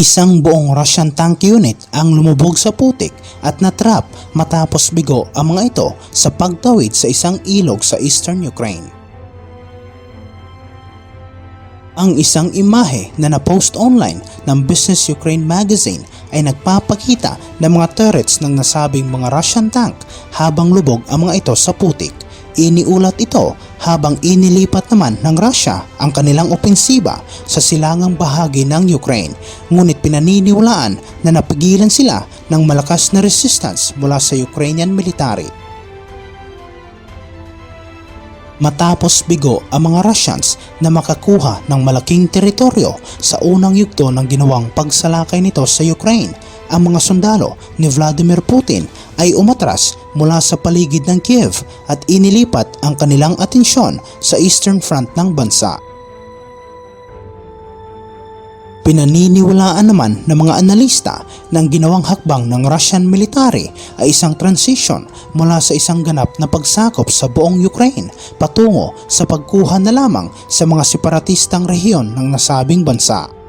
Isang buong Russian tank unit ang lumubog sa putik at natrap matapos bigo ang mga ito sa pagtawid sa isang ilog sa eastern Ukraine. Ang isang imahe na na-post online ng Business Ukraine magazine ay nagpapakita ng mga turrets ng nasabing mga Russian tank habang lubog ang mga ito sa putik. Iniulat ito habang inilipat naman ng Russia ang kanilang opensiba sa silangang bahagi ng Ukraine ngunit pinaniniwalaan na napigilan sila ng malakas na resistance mula sa Ukrainian military. Matapos bigo ang mga Russians na makakuha ng malaking teritoryo sa unang yugto ng ginawang pagsalakay nito sa Ukraine, ang mga sundalo ni Vladimir Putin ay umatras mula sa paligid ng Kiev at inilipat ang kanilang atensyon sa Eastern Front ng bansa. Pinaniniwalaan naman ng mga analista ng ginawang hakbang ng Russian military ay isang transition mula sa isang ganap na pagsakop sa buong Ukraine patungo sa pagkuha na lamang sa mga separatistang rehiyon ng nasabing bansa.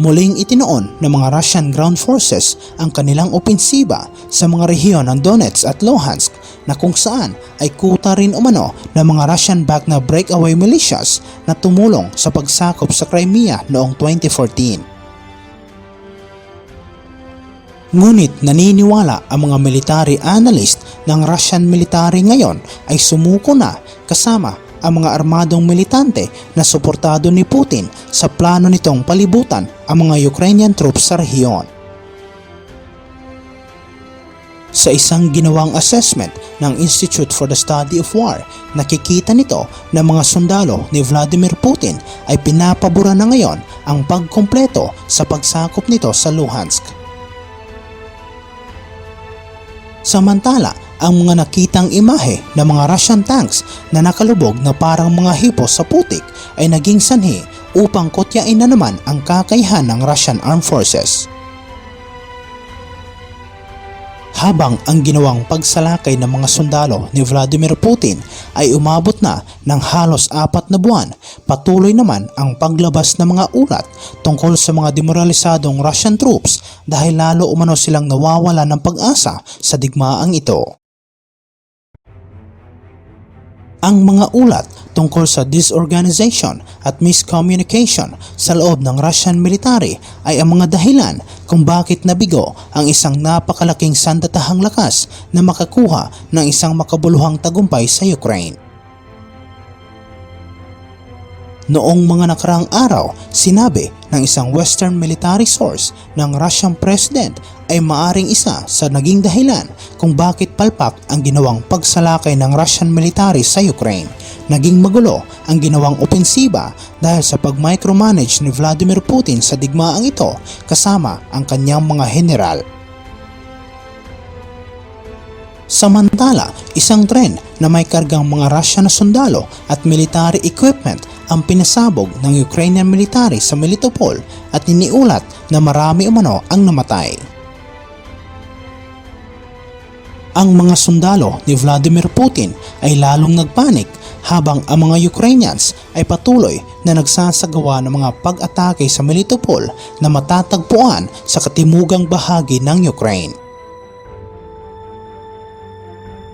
Muling itinoon ng mga Russian ground forces ang kanilang opensiba sa mga rehiyon ng Donetsk at Luhansk na kung saan ay kuta rin umano ng mga Russian-backed na breakaway militias na tumulong sa pagsakop sa Crimea noong 2014. Ngunit naniniwala ang mga military analyst ng Russian military ngayon ay sumuko na kasama ang mga armadong militante na suportado ni Putin sa plano nitong palibutan ang mga Ukrainian troops sa rehiyon. Sa isang ginawang assessment ng Institute for the Study of War, nakikita nito na mga sundalo ni Vladimir Putin ay pinapabura na ngayon ang pagkompleto sa pagsakop nito sa Luhansk. Samantala, ang mga nakitang imahe ng mga Russian tanks na nakalubog na parang mga hipos sa putik ay naging sanhi upang kotyain na naman ang kakayahan ng Russian Armed Forces. Habang ang ginawang pagsalakay ng mga sundalo ni Vladimir Putin ay umabot na ng halos apat na buwan, patuloy naman ang paglabas ng mga ulat tungkol sa mga demoralisadong Russian troops dahil lalo umano silang nawawala ng pag-asa sa digmaang ito. Ang mga ulat tungkol sa disorganization at miscommunication sa loob ng Russian military ay ang mga dahilan kung bakit nabigo ang isang napakalaking sandatahang lakas na makakuha ng isang makabuluhang tagumpay sa Ukraine. Noong mga nakarang araw, sinabi ng isang Western military source ng Russian President ay maaring isa sa naging dahilan kung bakit palpak ang ginawang pagsalakay ng Russian military sa Ukraine. Naging magulo ang ginawang opensiba dahil sa pag-micromanage ni Vladimir Putin sa digmaang ito kasama ang kanyang mga general. Samantala, isang tren na may kargang mga Russian na sundalo at military equipment ang pinasabog ng Ukrainian military sa Melitopol at iniulat na marami umano ang namatay. Ang mga sundalo ni Vladimir Putin ay lalong nagpanik habang ang mga Ukrainians ay patuloy na nagsasagawa ng mga pag-atake sa Melitopol na matatagpuan sa katimugang bahagi ng Ukraine.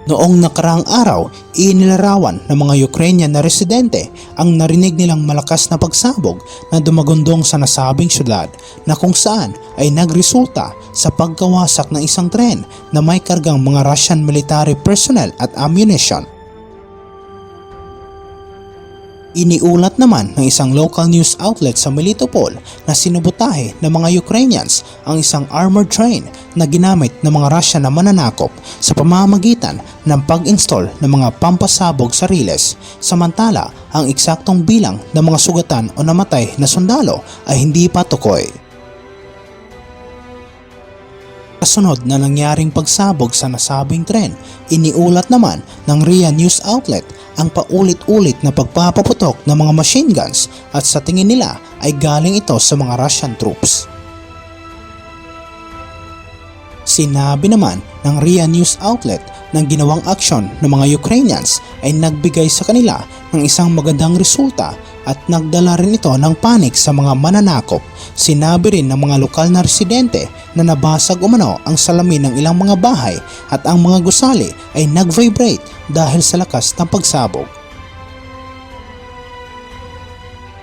Noong nakarang araw, inilarawan ng mga Ukrainian na residente ang narinig nilang malakas na pagsabog na dumagundong sa nasabing syudad na kung saan ay nagresulta sa pagkawasak ng isang tren na may kargang mga Russian military personnel at ammunition. Iniulat naman ng isang local news outlet sa Melitopol na sinubutahe ng mga Ukrainians ang isang armored train na ginamit ng mga Russia na mananakop sa pamamagitan ng pag-install ng mga pampasabog sa riles. Samantala, ang eksaktong bilang ng mga sugatan o namatay na sundalo ay hindi pa tukoy. Kasunod na nangyaring pagsabog sa nasabing tren, iniulat naman ng RIA News Outlet ang paulit-ulit na pagpapaputok ng mga machine guns at sa tingin nila ay galing ito sa mga Russian troops. Sinabi naman ng RIA News Outlet ng ginawang aksyon ng mga Ukrainians ay nagbigay sa kanila ng isang magandang resulta at nagdala rin ito ng panik sa mga mananakop. Sinabi rin ng mga lokal na residente na nabasag umano ang salamin ng ilang mga bahay at ang mga gusali ay nag-vibrate dahil sa lakas ng pagsabog.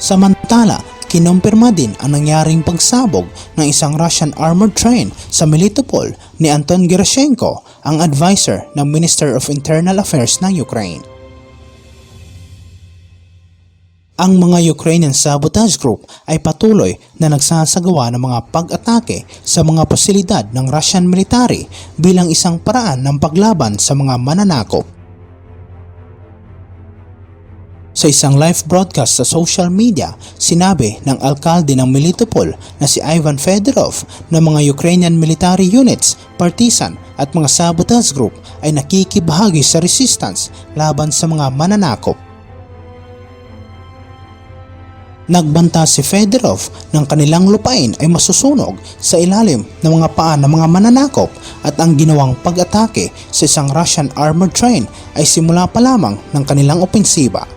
Samantala, kinumpirma din ang nangyaring pagsabog ng isang Russian armored train sa Melitopol ni Anton Gerashenko, ang advisor ng Minister of Internal Affairs ng Ukraine. Ang mga Ukrainian sabotage group ay patuloy na nagsasagawa ng mga pag-atake sa mga posibilidad ng Russian military bilang isang paraan ng paglaban sa mga mananakop. Sa isang live broadcast sa social media, sinabi ng alkalde ng Melitopol na si Ivan Fedorov na mga Ukrainian military units, partisan at mga sabotage group ay nakikibahagi sa resistance laban sa mga mananakop. Nagbanta si Fedorov ng kanilang lupain ay masusunog sa ilalim ng mga paa ng mga mananakop at ang ginawang pag-atake sa isang Russian armored train ay simula pa lamang ng kanilang opensiba.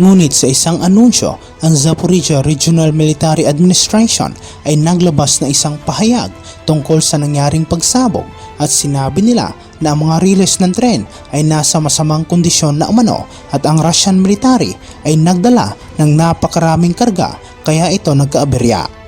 Ngunit sa isang anunsyo, ang Zaporizhia Regional Military Administration ay naglabas na isang pahayag tungkol sa nangyaring pagsabog at sinabi nila na ang mga riles ng tren ay nasa masamang kondisyon na umano at ang Russian military ay nagdala ng napakaraming karga kaya ito nagkaaberya.